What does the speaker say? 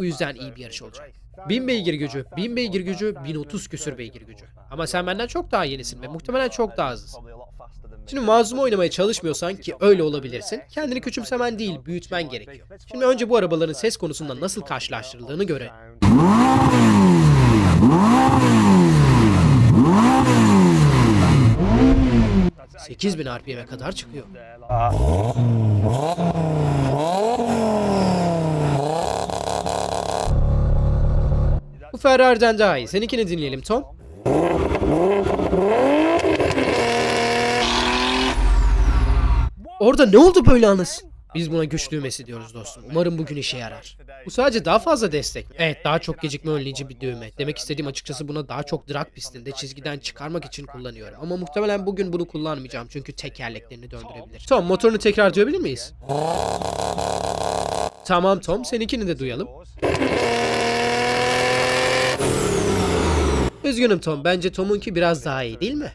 Bu yüzden iyi bir yarış olacak. 1000 beygir gücü, 1000 beygir gücü, 1030 küsür beygir gücü. Ama sen benden çok daha yenisin ve muhtemelen çok daha hızlısın. Şimdi mazlum oynamaya çalışmıyorsan ki öyle olabilirsin, kendini küçümsemen değil, büyütmen gerekiyor. Şimdi önce bu arabaların ses konusunda nasıl karşılaştırıldığını görelim. 8000 RPM'e kadar çıkıyor. Bu Ferrari'den daha iyi. Seninkini dinleyelim Tom. Orada ne oldu böyle anız? Biz buna güç düğmesi diyoruz dostum. Umarım bugün işe yarar. Bu sadece daha fazla destek. Evet daha çok gecikme önleyici bir düğme. Demek istediğim açıkçası buna daha çok drag pistinde çizgiden çıkarmak için kullanıyorum. Ama muhtemelen bugün bunu kullanmayacağım çünkü tekerleklerini döndürebilir. Tom motorunu tekrar duyabilir miyiz? Tamam Tom seninkini de duyalım. Üzgünüm Tom bence Tom'unki biraz daha iyi değil mi?